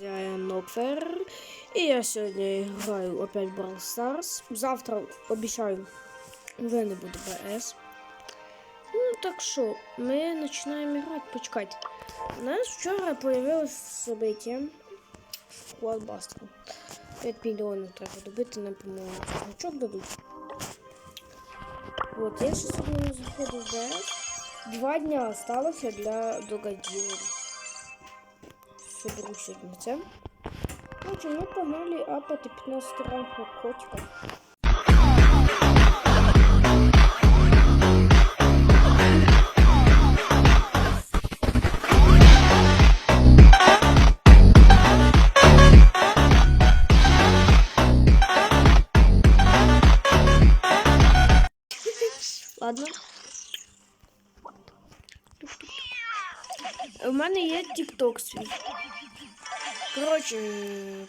Я Нокфер. І я сьогодні граю опять Brawl Stars. Завтра обіцяю, вже не буде БС. Ну, так що, ми починаємо грати. Почекайте. У нас вчора появилось событие Квадбастер. 5 мільйонів треба добити, не по-моєму. Значок дадуть. Вот, я сьогодні не в БС. Два дня осталося для догодів. Соберу сьогодні це. Короче, ми погнали апати 15 ранку котика. Ладно. У мене є тікток свій. Коротше,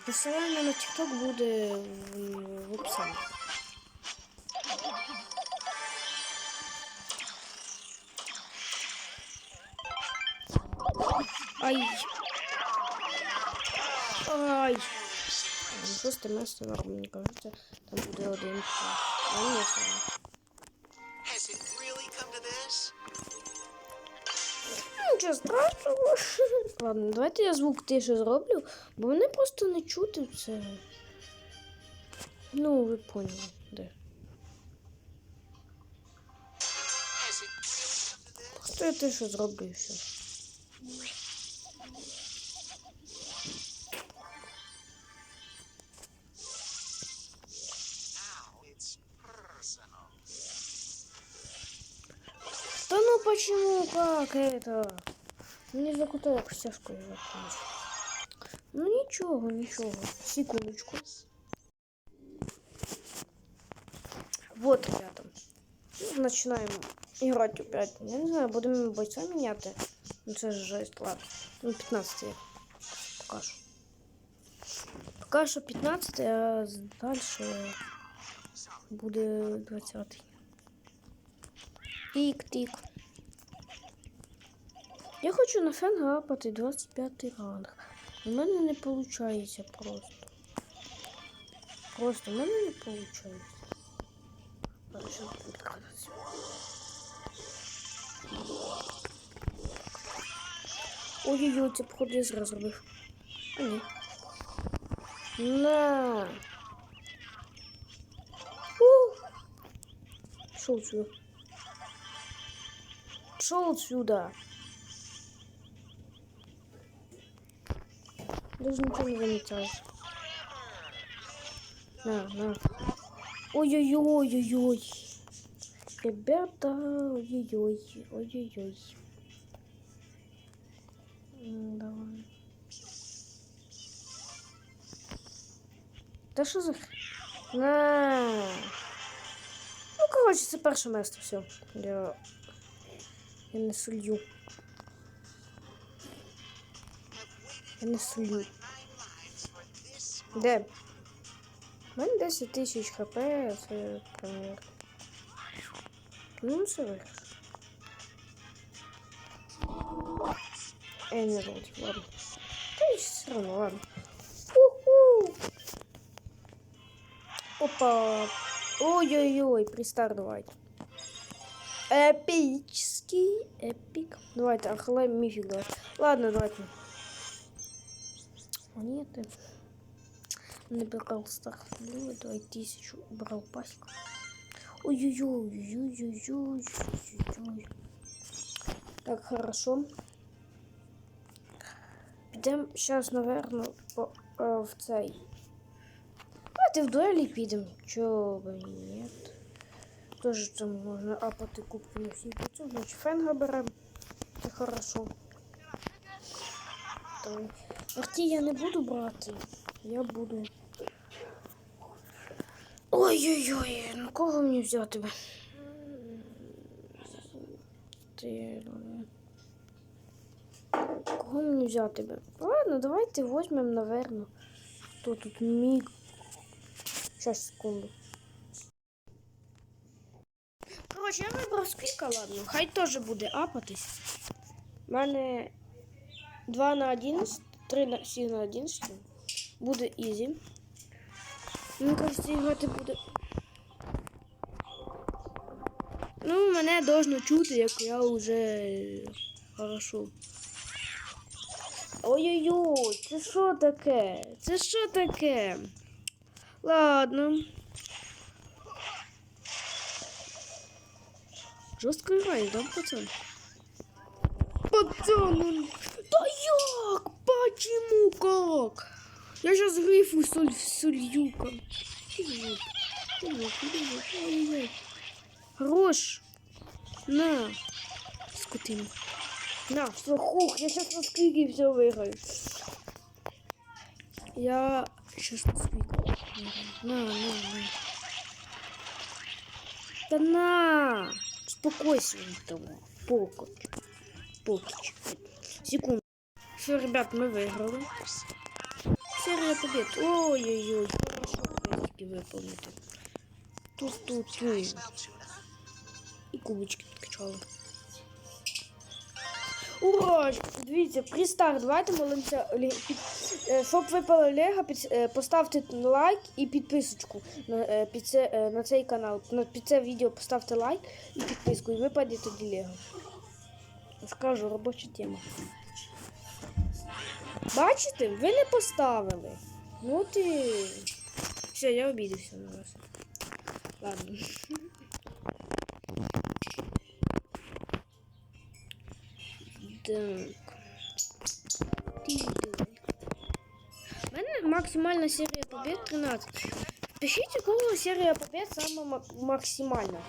посилання на тікток буде в, в описанні. Ай. Ай. Шосте місце норм, мені кажеться. Там буде один. А ні, Нічого страшного. Ладно, давайте я звук тише зроблю, бо мене просто не чути це. Ну, ви поняли, де. Просто я тише зроблю все. Да ну почему, как это? Мені закуток стяжку закончил. Ну нічого, нічого. Секундочку. Вот, ребята. Начинаем играть опять. Я не знаю, будемо бойця міняти. Ну це ж жесть, ладно. Ну, 15 я покажу. Поки що 15, а далі буде 20. Тик-тик. Я хочу на фен гапати 25 ранг. У мене не виходить просто. Просто в мене не виходить. Тут відкладатися. Ой-ой-ой, це походу я зразу зробив. А ні. На. У. Пішов отсюда. Пішов отсюда. Даже ничего не замечаешь. На, на. Ой-ой-ой-ой-ой. Ребята, ой-ой-ой, ой-ой-ой. Давай. Та що за... На. Ну, коротше, це перше місце, все. Я... Я не солью. Я не солью. Де? У мене 10 тисяч хп, це примір. Ну, це виграш. Еміралд, ладно. Та й все равно, ладно. Уху! Опа! Ой-ой-ой, пристар давайте. Эпический эпик. Давайте, ахлай мифик давайте. Ладно, давайте. Монеты. Старт. Ну, давай тысячу. Брал пасек. Ой-ой-ой, ой-ой-ой, ой-ой-ой. Так, хорошо. Підемо зараз, наверно, по, е, в цей. Давайте в дуелі підемо. Чого і ні. Тоже там можна апати кубки на всі 500. Значить, фенга беремо. Це хорошо. Арті я не буду брати. Я буду. Ой-ой-ой, ну кого мені взяти? Ти... Кого мені взяти? би? Ладно, давайте візьмемо, наверно. Хто тут міг? Щас, секунду. Коротше, я вибрав скільки, ладно. Хай теж буде апатись. У мене 2 на 11 3 на 7 на 11. Буде ізі. Мені кажеться, грати буде. Ну, мене должно чути, як я вже хорошо. Ой-ой-ой, це що таке? Це що таке? Ладно. Жорстко грає, да, пацан? Пацан, он... Да як? Почему как? Я сейчас грифу соль, сольюка. Хорош. На. Скотина. На, все, хух, я сейчас на скрике все выиграю. Я сейчас на скрике выиграю. На, на, на. Да на! Успокойся он того. Покоч. Покич. Секунду. Все, ребят, мы выиграли. Серия побед. Ой-ой-ой, хорошо квестики выполнити. Тут-тут-тут. Now, І кубочки підкачали. Ура! Дивіться, пристар, давайте молимося. е, Щоб випало Лего, е, поставте лайк і підписочку на, е, на цей канал. Під це відео поставте лайк і підписку, і випаде тоді Лего. Скажу, робоча тема. Бачите, ви не поставили. Ну ти. Все, я обідався на вас. Ладно. Так. У мене максимальна серія побед 13. Пишіть, у кого серія побед саме мак- максимальна.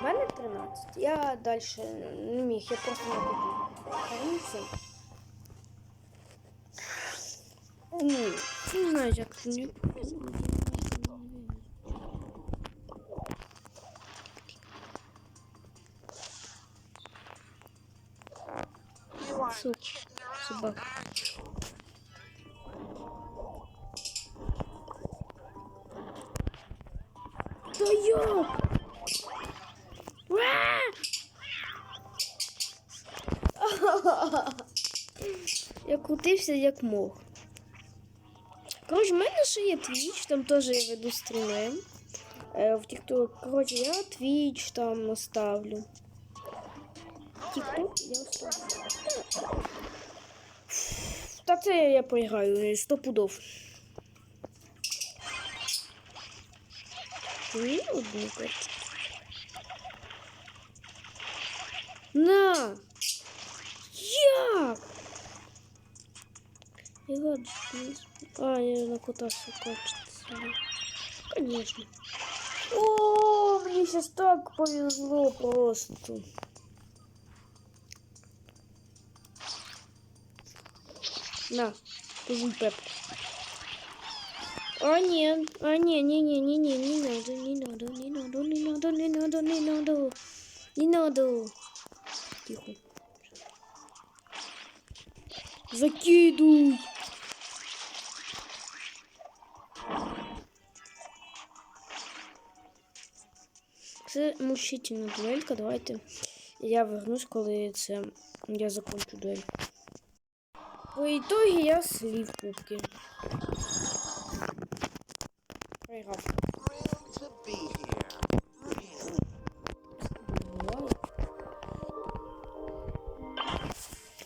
У мене 13. Я далі не міг, я просто не побіг. Ні, не знаю, як це не. Сука, собака. Як? Уа! Я крутився як мог. Коротше, в мене ще є Twitch, там теж я веду стріми. Е, в TikTok. Коротше, я Twitch там наставлю. TikTok я оставлю. Та це я проіграю, сто пудов. Ні, одну. На! Я не сп- А, я на кота все качется. Конечно. О, мне сейчас так повезло просто. На, пожуй пепку. А нет, а не, не, не, не, не, не надо, не надо, не надо, не надо, не надо, не надо, не надо. Тихо. Закидывай. Це мучительна дуелька. Давайте я вернусь, коли це я закончу дуель. По итоге я слив кубки. Бувало.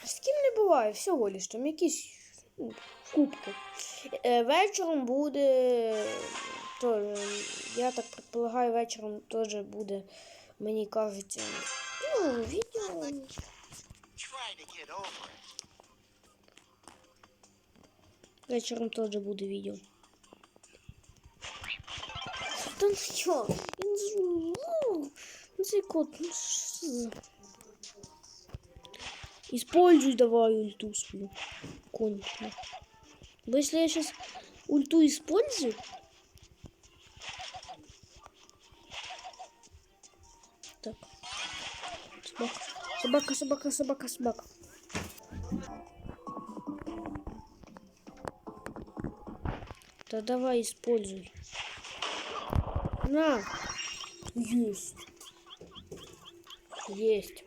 З ким не буває, всього лиш там якісь ну, кубки. Е, вечором буде. То, я так предполагаю, вечором теж буде, мені кажуть, ну, відео. Вечором теж буде відео. Та ну що? Ну, ну, цей ну. Используй давай ульту свою. Кончено. Если я сейчас ульту использую... Так. Собака. Собака, собака, собака, собака. Да давай используй. На. Есть. Есть.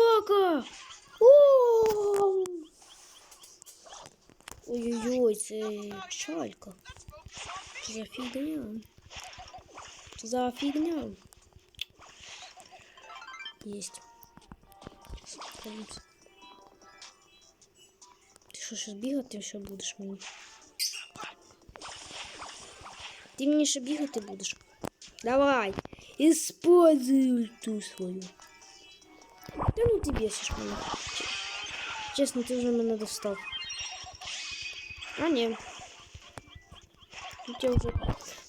собака! О! Ой-ой-ой, це пчалька. Що за фігня? Що за фігня? Есть. Подивимось. Ти що, ще бігати ще будеш мені? Ти мені ще бігати будеш? Давай, используй ульту свою. Да ну ты бесишь меня. Честно, ты уже меня достал. А, не. Тут я уже...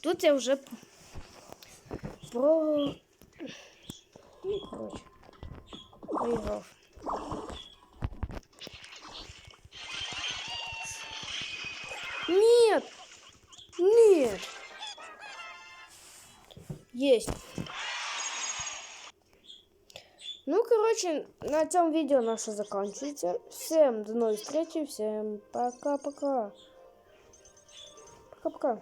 Тут я уже про... Ну, короче. Проиграл. Нет! Нет! Есть. Короче, на этом видео наше заканчивается. Всем до новых встреч, всем пока-пока. Пока-пока.